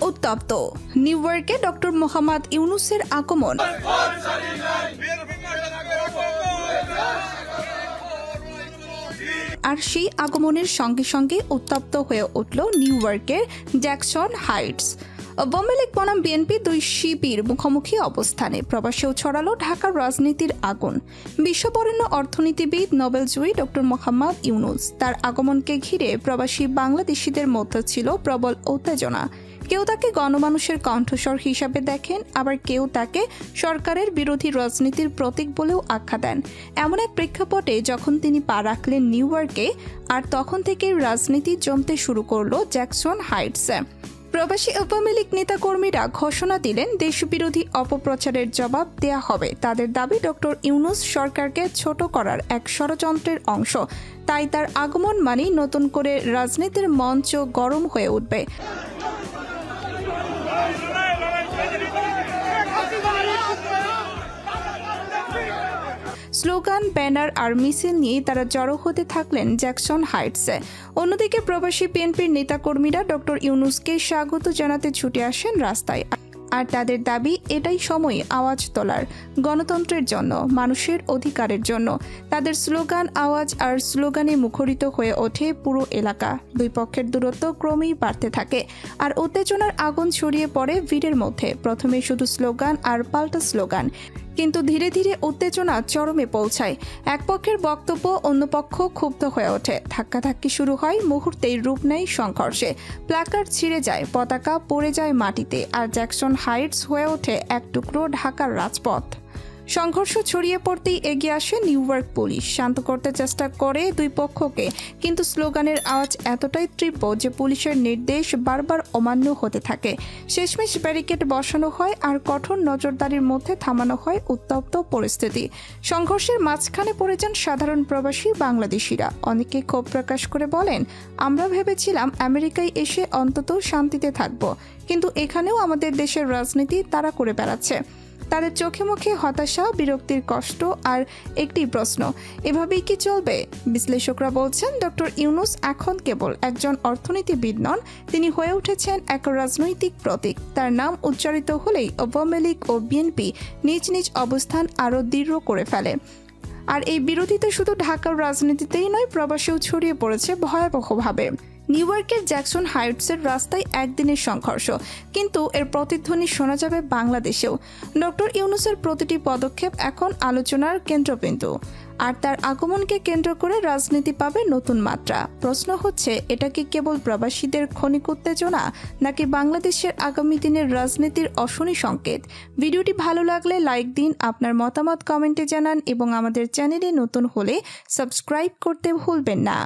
উত্তপ্ত। নিউ ইয়র্কে ডক্টর মোহাম্মদ ইউনুসের আগমন। আর সেই আগমনের সঙ্গে সঙ্গে উত্তপ্ত হয়ে উঠল নিউ ইয়র্কের জ্যাকসন হাইটস। লীগ বনাম বিএনপি দুই শিবির মুখোমুখি অবস্থানে প্রবাসেও ছড়ালো ঢাকার রাজনীতির আগুন। বিশ্ববরেণ্য অর্থনীতিবিদ, নোবেলজয়ী ডক্টর মোহাম্মদ ইউনুস। তার আগমনকে ঘিরে প্রবাসী বাংলাদেশিদের মধ্যে ছিল প্রবল উত্তেজনা। কেউ তাকে গণমানুষের কণ্ঠস্বর হিসাবে দেখেন, আবার কেউ তাকে সরকারের বিরোধী রাজনীতির প্রতীক বলেও আখ্যা দেন। এমন এক প্রেক্ষাপটে যখন তিনি পা রাখলেন নিউ ইয়র্কে, আর তখন থেকে রাজনীতি জমতে শুরু করল জ্যাকসন হাইটসে। প্রবাসী আওয়ামী লীগ নেতাকর্মীরা ঘোষণা দিলেন, দেশবিরোধী অপপ্রচারের জবাব দেয়া হবে। তাদের দাবি, ডক্টর ইউনুস সরকারকে ছোট করার এক ষড়যন্ত্রের অংশ। তাই তার আগমন মানেই নতুন করে রাজনীতির মঞ্চ গরম হয়ে উঠবে। স্লোগান, ব্যানার আর মিছিল নিয়ে তারা জড়ো হতে থাকলেন জ্যাকসন হাইটসে। অন্যদিকে প্রবাসী বিএনপির নেতাকর্মীরা ডক্টর ইউনুসকে স্বাগত জানাতে ছুটে আসেন রাস্তায়। আর তাদের দাবি এটাই সময় আওয়াজ তোলার, গণতন্ত্রের জন্য, মানুষের অধিকারের জন্য। তাদের স্লোগান আওয়াজ আর স্লোগানে মুখরিত হয়ে ওঠে পুরো এলাকা। দুই পক্ষের দূরত্ব ক্রমেই বাড়তে থাকে আর উত্তেজনার আগুন ছড়িয়ে পড়ে ভিড়ের মধ্যে। প্রথমে শুধু স্লোগান আর পাল্টা স্লোগান। কিন্তু ধীরে ধীরে উত্তেজনা চরমে পৌঁছায়। এক পক্ষের বক্তব্য অন্য পক্ষ ক্ষুব্ধ হয়ে ওঠে। ধাক্কাধাক্কি শুরু হয়, মুহূর্তেই রূপ নেয় সংঘর্ষে। প্লাকার ছিঁড়ে যায়, পতাকা পড়ে যায় মাটিতে, আর জ্যাকসন হাইটস হয়ে ওঠে এক টুকরো ঢাকার রাজপথ। সংঘর্ষ ছড়িয়ে পড়তেই এগিয়ে আসে নিউ ইয়র্ক পুলিশ। শান্ত করতে চেষ্টা করে দুই পক্ষকে, কিন্তু স্লোগানের আওয়াজ এতটাই তীব্র যে পুলিশের নির্দেশ বারবার অমান্য হতে থাকে। শেষমেশ ব্যারিকেড বসানো হয় আর কঠোর নজরদারির মধ্যে থামানো হয় উত্তপ্ত পরিস্থিতি। সংঘর্ষের মাঝখানে পড়ে যান সাধারণ প্রবাসী বাংলাদেশিরা। অনেকে ক্ষোভ প্রকাশ করে বলেন, আমরা ভেবেছিলাম আমেরিকায় এসে অন্তত শান্তিতে থাকব, কিন্তু এখানেও আমাদের দেশের রাজনীতি তারা করে বেড়াচ্ছে। তাদের চোখে মুখে হতাশা, বিরক্তির কষ্ট আর একটি প্রশ্ন, এভাবেই কি চলবে? বিশ্লেষকরা বলছেন, ডক্টর ইউনুস এখন কেবল একজন অর্থনীতিবিদ নন, তিনি হয়ে উঠেছেন এক রাজনৈতিক প্রতীক। তার নাম উচ্চারিত হলেই আওয়ামী লীগ ও বিএনপি নিজ নিজ অবস্থান আরও দৃঢ় করে ফেলে। আর এই বিরোধিতা শুধু ঢাকার রাজনীতিতেই নয়, প্রবাসেও ছড়িয়ে পড়েছে ভয়াবহভাবে। নিউ ইয়র্কের জ্যাকসন হাইটসের রাস্তায় একদিনের সংঘর্ষ, কিন্তু এর প্রতিধ্বনি শোনা যাবে বাংলাদেশেও। ডক্টর ইউনুসের প্রতিটি পদক্ষেপ এখন আলোচনার কেন্দ্রবিন্দু। আর তার আগমনকে কেন্দ্র করে রাজনীতি পাবে নতুন মাত্রা। প্রশ্ন হচ্ছে, এটা কি কেবল প্রবাসীদের ক্ষণিক উত্তেজনা, নাকি বাংলাদেশের আগামী দিনের রাজনীতির অশনি সংকেত? ভিডিওটি ভালো লাগলে লাইক দিন, আপনার মতামত কমেন্টে জানান এবং আমাদের চ্যানেলে নতুন হলে সাবস্ক্রাইব করতে ভুলবেন না।